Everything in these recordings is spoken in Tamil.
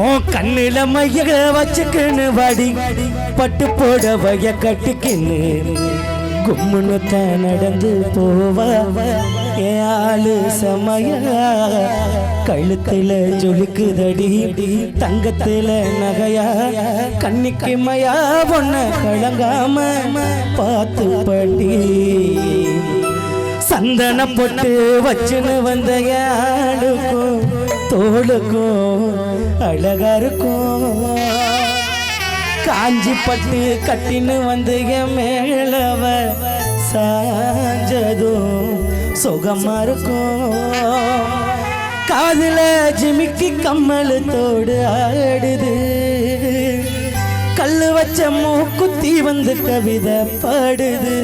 கண்ணில மைய வச்சுக்கின்னு வடி. பட்டு போடவைய கட்டிக்கின்னு கும்முன்னு தான் நடந்து போவா. ஆளு சமய. கழுத்துல ஜொலிக்குதடி. தங்கத்துல நகையா. கண்ணிக்கு மயா பொண்ண கழங்காம பார்த்து படி. சந்தன பொட்டு வச்சுன்னு வந்த யாருக்கும் தோளுக்கும் அழகா இருக்கும் காஞ்சி பட்டு கட்டின்னு வந்து மேலவ சாஞ்சதும் சுகமா இருக்கும். காதுல ஜிமிக்கு கம்மல் தோடு ஆடுது. கல்லு வச்ச மூக்குத்தி வந்து கவிதை பாடுது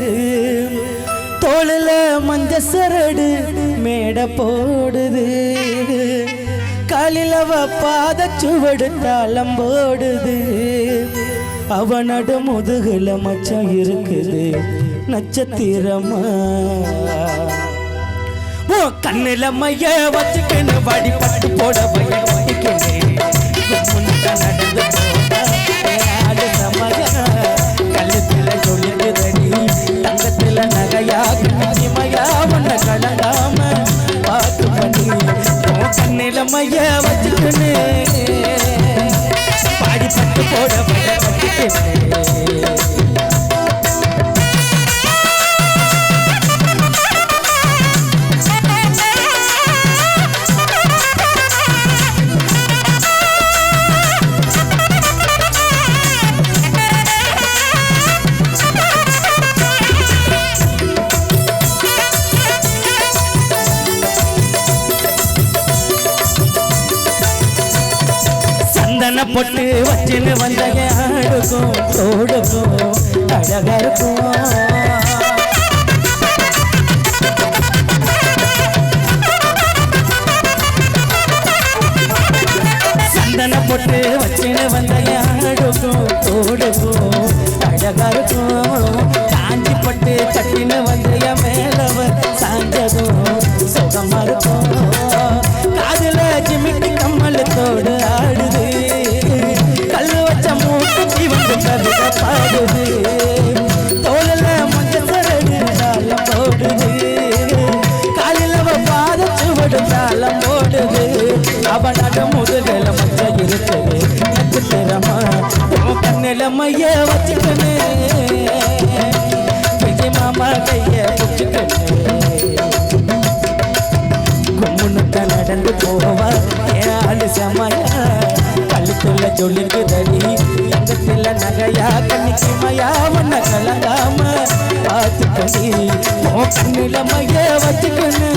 தோளுல மஞ்ச சரடு மேடை போடுது. காலில் அவ பாத சுவடு தாளம் போடுது. அவனோட முதுகுல மச்சம் இருக்குது. நட்சத்திரமா? ஓ கண்ணில மைய வச்சுக்கின்னு வாடி பட்டு போட பைய வச்சுக்கின்னு நடந்து ஆடு சமயா கழுத்துல சொல்லிக்குதடி தங்கத்துல நகையா கண்ணிமயா உன்னை கலங்காம கண்ணில மைய பாடி பட்டு போட பைய வச்சுக்கின்னு. சந்தன பொட்டு வச்சுன்னு வந்தக ஆடுக்கும் தோடுக்கும் அழகா இருக்கும் சந்தன பொட்டு வச்சுன்னு வந்த ஆடுக்கும் தோடுக்கும் அழகா இருக்கும் காஞ்சி பட்டு கட்டின்னு வந்து என் மேலவ சாஞ்சதும் சுகமா இருக்கும். அவனோட முதுகல மச்ச இருக்குது நட்சத்திரமா உன் மைய வச்சுக்கணு விஜய் மாமா கைய பிடிச்சுக்கணு கும்முனுக்க நடந்து போவா ஏழு சமயா கழுத்துல ஜொலிக்குதடி தங்கத்துல நகையா கண்ணிக்கு மயா உன்னை கலங்காம பார்த்துக்கணி ஓ கண்ணில வச்சுக்கணு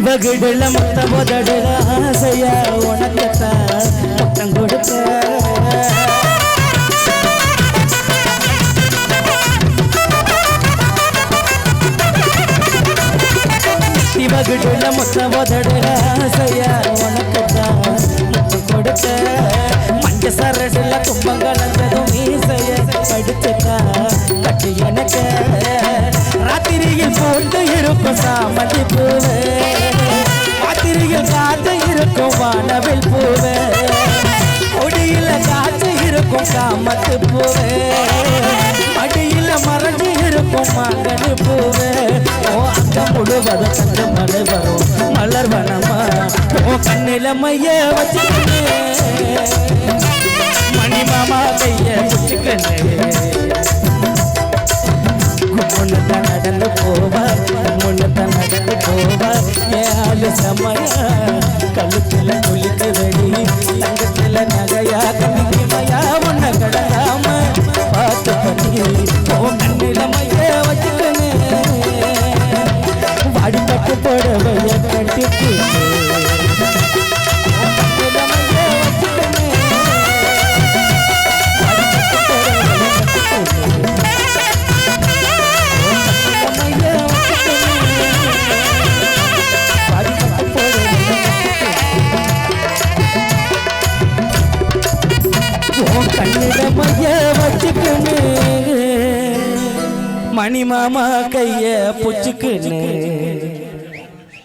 நெத்தி வகுடுல முத்த உதடுல ஆசையா உனக்குத்தான் முத்தம் கொடுத்த. நெத்தி வகுடுல முத்த உதடுல ஆசையா உனக்குத்தான் முத்தம் காத்து இருக்கும் வானவில் பூவே. கொடியில காத்து இருக்கும் காமத்து பூவே. அடியில மறைஞ்சு இருக்கும் மகனு பூவே. ஓ அங்க முழுவதும் தங்க மழை வரும் மலர் வனமா. ஓ கண்ணில மைய வச்சுக்கணே மணி மாமா கைய வச்சுக்கணே புடவைய கட்டிட்டு மணிமாமா கைய புச்சுக்குன்னு.